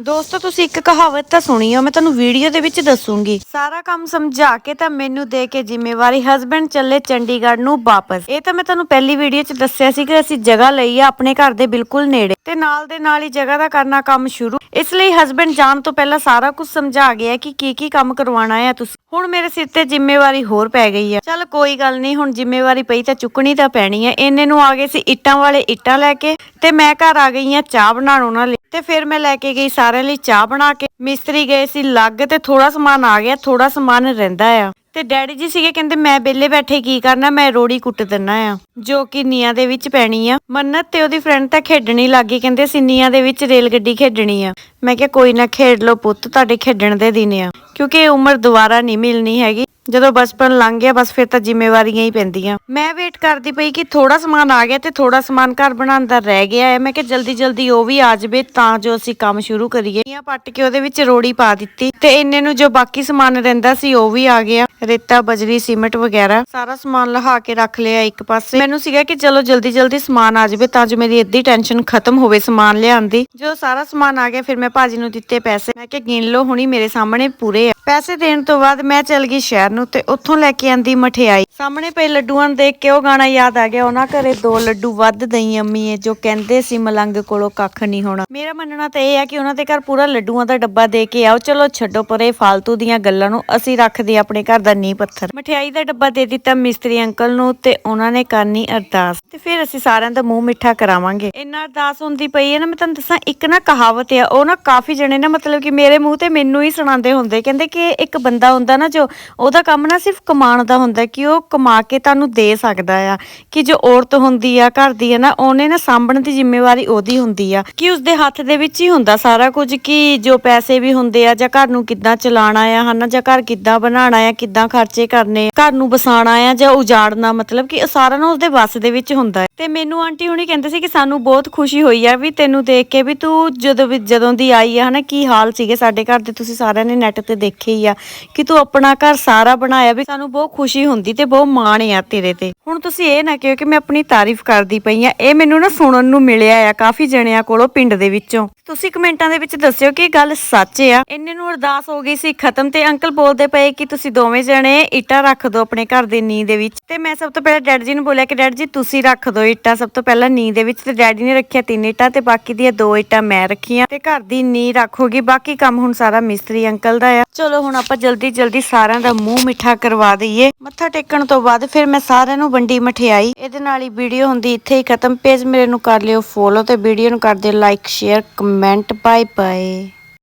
ਦੋਸਤੋ, ਤੁਸੀਂ ਇੱਕ ਕਹਾਵਤ ਤਾਂ ਸੁਣੀ ਹੋ ਮੈਂ ਤੁਹਾਨੂੰ ਵੀਡੀਓ ਦੇ ਵਿੱਚ ਦੱਸੂਗੀ। ਸਾਰਾ ਕੰਮ ਸਮਝਾ ਕੇ ਤਾਂ ਮੈਨੂੰ ਦੇ ਕੇ ਜ਼ਿੰਮੇਵਾਰੀ ਹਸਬੰਡ ਚੱਲੇ ਚੰਡੀਗੜ੍ਹ ਨੂੰ ਵਾਪਸ। ਇਹ ਤਾਂ ਮੈਂ ਤੁਹਾਨੂੰ ਪਹਿਲੀ ਵੀਡੀਓ 'ਚ ਦੱਸਿਆ ਸੀ ਕਿ ਅਸੀਂ ਜਗ੍ਹਾ ਲਈ ਆ, ਆਪਣੇ ਘਰ ਦੇ ਬਿਲਕੁਲ ਨੇੜੇ। ਤੇ ਨਾਲ ਦੇ ਨਾਲ ਹੀ ਜਗ੍ਹਾ ਦਾ ਕਰਨਾ ਕੰਮ ਸ਼ੁਰੂ। ਇਸ ਲਈ ਹਸਬੰਡ ਜਾਣ ਤੋਂ ਪਹਿਲਾਂ ਸਾਰਾ ਕੁਝ ਸਮਝਾ ਗਿਆ ਕਿ ਕੀ ਕੀ ਕੰਮ ਕਰਵਾਉਣਾ ਹੈ ਤੁਸੀਂ। ਹੁਣ ਮੇਰੇ ਸਿਰ ਤੇ ਜ਼ਿੰਮੇਵਾਰੀ ਹੋਰ ਪੈ ਗਈ ਹੈ। ਚੱਲ ਕੋਈ ਗੱਲ ਨਹੀਂ, ਹੁਣ ਜ਼ਿੰਮੇਵਾਰੀ ਪਈ ਤਾਂ ਚੁੱਕਣੀ ਤਾਂ ਪੈਣੀ ਹੈ। ਇੰਨੇ ਨੂੰ ਆ ਗਏ ਸੀ ਇੱਟਾਂ ਵਾਲੇ ਇੱਟਾਂ ਲੈ ਕੇ ਤੇ ਮੈਂ ਘਰ ਆ ਗਈ ਆ ਚਾਹ ਬਣਾਉਣ ਉਹਨਾਂ ਲਈ। ਤੇ ਫਿਰ ਮੈਂ ਲੈ ਕੇ ਗਈ ਸਾਰਿਆਂ ਲਈ ਚਾਹ ਬਣਾ ਕੇ। ਮਿਸਤਰੀ ਗਏ ਸੀ ਲੱਗ ਤੇ ਥੋੜਾ ਸਮਾਨ ਆ ਗਿਆ ਥੋੜਾ ਸਮਾਨ ਰਹਿੰਦਾ ਆ। ਤੇ ਡੈਡੀ ਜੀ ਸੀਗੇ ਕਹਿੰਦੇ ਮੈਂ ਵਿਹਲੇ ਬੈਠੇ ਕੀ ਕਰਨਾ, ਮੈਂ ਰੋੜੀ ਕੁੱਟ ਦਿੰਨਾ ਆ, ਜੋ ਕਿ ਨੀਆਂ ਦੇ ਵਿੱਚ ਪੈਣੀ ਆ। ਮੰਨਤ ਤੇ ਉਹਦੀ ਫਰੈਂਡ ਤਾਂ ਖੇਡਣੀ ਲੱਗੀ ਕਹਿੰਦੇ ਅਸੀਂ ਨੀਆਂ ਦੇ ਵਿੱਚ ਰੇਲ ਗੱਡੀ ਖੇਡਣੀ ਆ। ਮੈਂ ਕਿਹਾ ਕੋਈ ਨਾ ਖੇਡ ਲਓ ਪੁੱਤ, ਤੁਹਾਡੇ ਖੇਡਣ ਦੇ ਦਿਨ ਆ। ਕਿਉਂਕਿ ਇਹ ਉਮਰ ਦੁਬਾਰਾ ਨਹੀਂ ਮਿਲਣੀ ਹੈਗੀ। ਜਦੋਂ ਬਚਪਨ ਲੰਘ ਗਿਆ, ਬਸ ਫਿਰ ਤਾਂ ਜ਼ਿੰਮੇਵਾਰੀਆਂ ਹੀ ਪੈਂਦੀਆਂ। ਮੈਂ ਵੇਟ ਕਰਦੀ ਪਈ ਕਿ ਥੋੜਾ ਸਮਾਨ ਆ ਗਿਆ ਤੇ ਥੋੜਾ ਸਮਾਨ ਘਰ ਬਣਾਉਣ ਦਾ ਰਹਿ ਗਿਆ ਹੈ। ਮੈਂ ਕਿਹਾ ਜਲਦੀ ਜਲਦੀ ਉਹ ਵੀ ਆ ਜਾਵੇ, ਤਾਂ ਜੋ ਅਸੀਂ ਕੰਮ ਸ਼ੁਰੂ ਕਰੀਏ। ਨੀਆਂ ਪੱਟ ਕੇ ਉਹਦੇ ਵਿੱਚ ਰੋੜੀ ਪਾ ਦਿੱਤੀ ਤੇ ਇੰਨੇ ਨੂੰ ਜੋ ਬਾਕੀ ਸਮਾਨ ਰਹਿੰਦਾ ਸੀ, ਉਹ ਵੀ ਆ ਗਿਆ। ਰੇਤਾ, ਬਜਰੀ, ਸੀਮਟ ਵਗੈਰਾ, ਸਾਰਾ ਸਮਾਨ ਲਹਾ ਕੇ ਰੱਖ ਲਿਆ ਇੱਕ ਪਾਸੇ। ਮੈਨੂੰ ਸੀਗਾ ਕਿ ਚਲੋ ਜਲਦੀ ਜਲਦੀ ਸਮਾਨ ਆ ਜਾਵੇ ਤਾਂ ਜੋ ਮੇਰੀ ਅੱਧੀ ਟੈਨਸ਼ਨ ਖਤਮ ਹੋਵੇ ਸਮਾਨ ਲਿਆਉਣ ਦੀ। ਜਦੋਂ ਸਾਰਾ ਸਮਾਨ ਆ ਗਿਆ, ਫਿਰ ਮੈਂ ਭਾਜੀ ਨੂੰ ਦਿੱਤੇ ਪੈਸੇ। ਮੈਂ ਕਿਹਾ, ਗਿਣ ਲਓ, ਹੁਣੀ ਮੇਰੇ ਸਾਹਮਣੇ ਪੂਰੇ ਆ। ਪੈਸੇ ਦੇਣ ਤੋਂ ਬਾਅਦ ਮੈਂ ਚਲ ਗਈ ਸ਼ਹਿਰ ਨੂੰ ਤੇ ਉੱਥੋਂ ਲੈ ਕੇ ਆਂਦੀ ਮਠਿਆਈ। ਸਾਹਮਣੇ ਪਏ ਲੱਡੂਆਂ ਨੂੰ ਦੇਖ ਕੇ ਉਹ ਗਾਣਾ ਯਾਦ ਆ ਗਿਆ। ਉਹਨਾਂ ਘਰੇ ਦੋ ਲੱਡੂ ਵੱਧ ਦਈ ਅੰਮੀਏ ਜੋ ਕਹਿੰਦੇ ਸੀ ਮਲੰਗ ਕੋਲੋਂ ਕੱਖ ਨਹੀਂ ਹੋਣਾ। ਮੇਰਾ ਮੰਨਣਾ ਤਾਂ ਇਹ ਹੈ ਕਿ ਉਹਨਾਂ ਦੇ ਘਰ ਪੂਰਾ ਲੱਡੂਆਂ ਦਾ ਡੱਬਾ ਦੇ ਕੇ ਆਓ। ਚਲੋ ਛੱਡੋ ਪਰੇ ਫालतू ਦੀਆਂ ਗੱਲਾਂ ਨੂੰ ਅਸੀਂ ਰੱਖਦੇ ਆਪਣੇ ਘਰ ਦਾ ਨੀਂਹ ਪੱਥਰ। ਮਠਿਆਈ ਦਾ ਡੱਬਾ ਦੇ ਦਿੱਤਾ ਮਿਸਤਰੀ ਅੰਕਲ ਨੂੰ ਤੇ ਉਹਨਾਂ ਨੇ ਕਰਨੀ ਅਰਦਾਸ। ਤੇ ਫਿਰ ਅਸੀਂ ਸਾਰਿਆਂ ਦਾ ਮੂੰਹ ਮਿੱਠਾ ਕਰਾਵਾਂਗੇ। ਇੰਨਾ ਅਰਦਾਸ ਹੁੰਦੀ ਪਈ ਹੈ ਨਾ, ਮੈਂ ਤੁਹਾਨੂੰ ਦੱਸਾਂ, ਇੱਕ ਨਾ ਕਹਾਵਤ ਆ, ਉਹ ਨਾ ਕਾਫੀ ਜਣੇ ਨਾ ਮਤਲਬ ਕਿ ਮੇਰੇ ਮੂੰਹ ਤੇ ਮੈਨੂੰ ਹੀ ਸੁਣਾਉਂਦੇ ਹੁੰਦੇ। ਕਹਿੰਦੇ ਕਿ ਇੱਕ ਬੰਦਾ ਹੁੰਦਾ ਨਾ ਜੋ, ਉਹਦਾ ਕੰਮ ਨਾ ਸਿਰਫ ਕਮਾਉਣ ਦਾ ਹੁੰਦਾ, ਕਿ ਉਹ ਕਮਾ ਕੇ ਤੁਹਾਨੂੰ ਦੇ ਸਕਦਾ ਆ। ਕਿ ਜੋ ਔਰਤ ਹੁੰਦੀ ਆ, ਘਰ ਦੀ ਹੈ ਨਾ, ਉਹਨੇ ਨਾ ਸਾਂਭਣ ਦੀ ਜ਼ਿੰਮੇਵਾਰੀ ਉਹਦੀ ਹੁੰਦੀ ਆ। ਕਿ ਉਸਦੇ ਹੱਥ ਦੇ ਵਿੱਚ ਹੀ ਹੁੰਦਾ ਸਾਰਾ ਕੁਝ, ਕਿ ਜੋ ਪੈਸੇ ਵੀ ਹੁੰਦੇ ਆ, ਜਾਂ ਘਰ ਨੂੰ ਕਿੱਦਾਂ ਚਲਾਉਣਾ ਆ, ਹਨਾ, ਜਾਂ ਘਰ ਕਿੱਦਾਂ ਬਣਾਉਣਾ ਆ, ਕਿੱਦਾਂ ਖਰਚੇ ਕਰਨੇ, ਘਰ ਨੂੰ ਬਸਾਣਾ ਆ ਜਾਂ ਉਜਾੜਨਾ, ਮਤਲਬ ਕਿ ਸਾਰਾ ਨਾ ਉਸਦੇ ਵੱਸ ਦੇ ਵਿੱਚ ਹੁੰਦਾ ਹੈ। ਤੇ ਮੈਨੂੰ ਆਂਟੀ ਹੁਣੀ ਕਹਿੰਦੇ ਸੀ ਕਿ ਸਾਨੂੰ ਬਹੁਤ ਖੁਸ਼ੀ ਹੋਈ ਆ ਵੀ ਤੈਨੂੰ ਦੇਖ ਕੇ ਵੀ ਤੂੰ ਜਦੋਂ ਵੀ, ਜਦੋਂ ਦੀ ਆਈ ਆ, ਹਨਾ, ਕੀ ਹਾਲ ਸੀਗੇ ਸਾਡੇ ਘਰ ਦੇ, ਤੁਸੀਂ ਸਾਰਿਆਂ ਨੇ ਨੈਟ ਤੇ ਦੇਖੇ ਹੀ ਆ ਕਿ ਤੂੰ ਆਪਣਾ ਘਰ ਸਾਰਾ ਬਣਾਇਆ ਵੀ ਸਾਨੂੰ ਬਹੁਤ ਖੁਸ਼ੀ ਹੁੰਦੀ ਤੇ ਬਹੁਤ ਮਾਣ ਆ ਤੇਰੇ ਤੇ। ਹੁਣ ਤੁਸੀਂ ਇਹ ਨਾ ਕਿਹੋ ਕਿ ਮੈਂ ਆਪਣੀ ਤਾਰੀਫ ਕਰਦੀ ਪਈ ਆ, ਇਹ ਮੈਨੂੰ ਨਾ ਸੁਣਨ ਨੂੰ ਮਿਲਿਆ ਆ ਕਾਫੀ ਜਣਿਆਂ ਕੋਲੋਂ ਪਿੰਡ ਦੇ ਵਿੱਚੋਂ। ਤੁਸੀਂ ਕਮੈਂਟਾਂ ਦੇ ਵਿੱਚ ਦੱਸਿਓ ਕਿ ਇਹ ਗੱਲ ਸੱਚ ਆ। ਇੰਨੇ ਨੂੰ ਅਰਦਾਸ ਹੋ ਗਈ ਸੀ ਖਤਮ ਤੇ ਅੰਕਲ ਬੋਲਦੇ ਪਏ ਕਿ ਤੁਸੀਂ ਦੋਵੇਂ ਜਣੇ ਇੱਟਾਂ ਰੱਖ ਦਿਓ ਆਪਣੇ ਘਰ ਦੇ ਨੀਂਹ ਦੇ ਵਿੱਚ। ਤੇ ਮੈਂ ਸਭ ਤੋਂ ਪਹਿਲਾਂ ਡੈਡ ਜੀ ਨੂੰ ਬੋਲਿਆ ਕਿ ਡੈਡ ਜੀ ਤੁਸੀਂ ਰੱਖ ਦਿਓ ਇੱਟਾਂ। ਸਭ ਤੋਂ ਪਹਿਲਾਂ ਨੀਂਹ ਦੇ ਵਿੱਚ ਤੇ ਡੈਡੀ ਨੇ ਰੱਖਿਆ ਤਿੰਨ ਇੱਟਾਂ ਤੇ ਬਾਕੀ ਦੀਆਂ ਦੋ ਇੱਟਾਂ ਮੈਂ ਰੱਖੀਆਂ। ਤੇ ਘਰ ਦੀ ਨੀਂਹ ਰੱਖੋਗੀ। ਬਾਕੀ ਕੰਮ ਹੁਣ ਸਾਰਾ ਮਿਸਤਰੀ ਅੰਕਲ ਦਾ ਆ। ਚਲੋ ਹੁਣ ਆਪਾਂ ਜਲਦੀ ਜਲਦੀ ਸਾਰਿਆਂ ਦਾ ਮੂੰਹ ਮਿੱਠਾ ਕਰਵਾ ਦਈਏ। ਮੱਥਾ ਟੇਕਣ ਤੋਂ ਬਾਅਦ ਫਿਰ ਮੈਂ ਸਾਰਿਆਂ ਨੂੰ ਵੰਡੀ ਮਠਿਆਈ। ਇਹਦੇ ਨਾਲ ਹੀ ਵੀਡੀਓ ਹੁੰਦੀ ਇੱਥੇ ਹੀ ਖਤਮ। ਪੇਜ ਮੇਰੇ ਨੂੰ ਕਰ ਲਿਓ ਫੋਲੋ ਤੇ ਵੀਡੀਓ ਨੂੰ ਕਰ ਦਿਓ like, share, comment. Bye bye